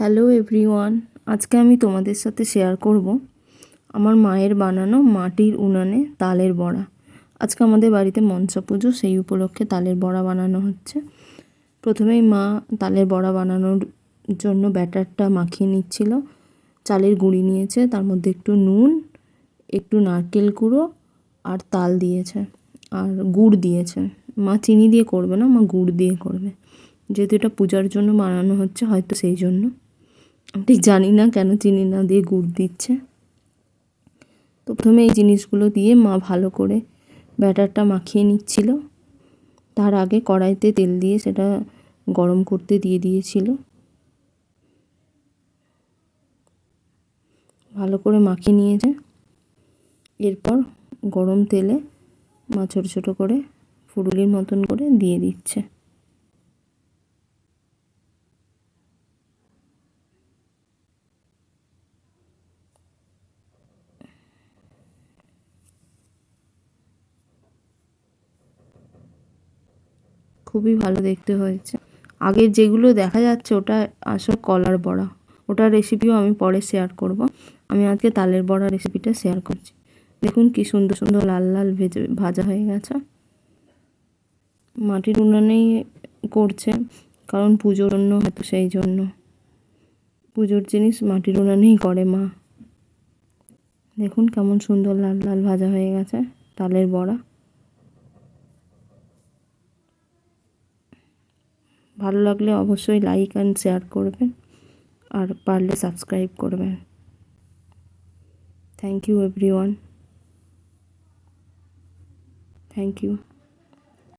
Hello everyone আজকে আমি তোমাদের সাথে শেয়ার করব আমার মায়ের বানানো মাটির উনানে তালের বড়া। আজকে আমাদের বাড়িতে মনসা পুজো, সেই উপলক্ষে তালের বড়া বানানো হচ্ছে। প্রথমেই মা তালের বড়া বানানোর জন্য ব্যাটারটা মাখিয়ে নিচ্ছিল। চালের গুঁড়ি নিয়েছে, তার মধ্যে একটু নুন, একটু নারকেল কুড়ো আর তাল দিয়েছে আর গুড় দিয়েছে। মা চিনি দিয়ে করবে না, মা গুড় দিয়ে করবে। যেহেতু এটা পূজার জন্য বানানো হচ্ছে, হয়তো সেই জন্য। ঠিক জানি না কেন চিনি না দিয়ে গুড় দিচ্ছে। তো প্রথমে এই জিনিসগুলো দিয়ে মা ভালো করে ব্যাটারটা মাখিয়ে নিচ্ছিল। তার আগে কড়াইতে তেল দিয়ে সেটা গরম করতে দিয়ে দিয়েছিল। ভালো করে মাখিয়ে নিয়েছে। এরপর গরম তেলে মা ছোটো ছোটো করে ফুরুলির মতন করে দিয়ে দিচ্ছে। খুবই ভালো দেখতে হয়েছে। আগের যেগুলো দেখা যাচ্ছে, ওটা আসল কলার বড়া। ওটার রেসিপিও আমি পরে শেয়ার করব। আমি আজকে তালের বড়া রেসিপিটা শেয়ার করছি। দেখুন কি সুন্দর সুন্দর লাল লাল ভেজে, ভাজা হয়ে গেছে। মাটির উনানেই করছে, কারণ পুজোর জন্য হয়তো সেই জন্য। পুজোর জিনিস মাটির উনানেই করে মা। দেখুন কেমন সুন্দর লাল লাল ভাজা হয়ে গেছে, তালের বড়া। ভালো লাগলে অবশ্যই লাইক অ্যান্ড শেয়ার করবেন আর পারলে সাবস্ক্রাইব করবেন। Thank you everyone thank you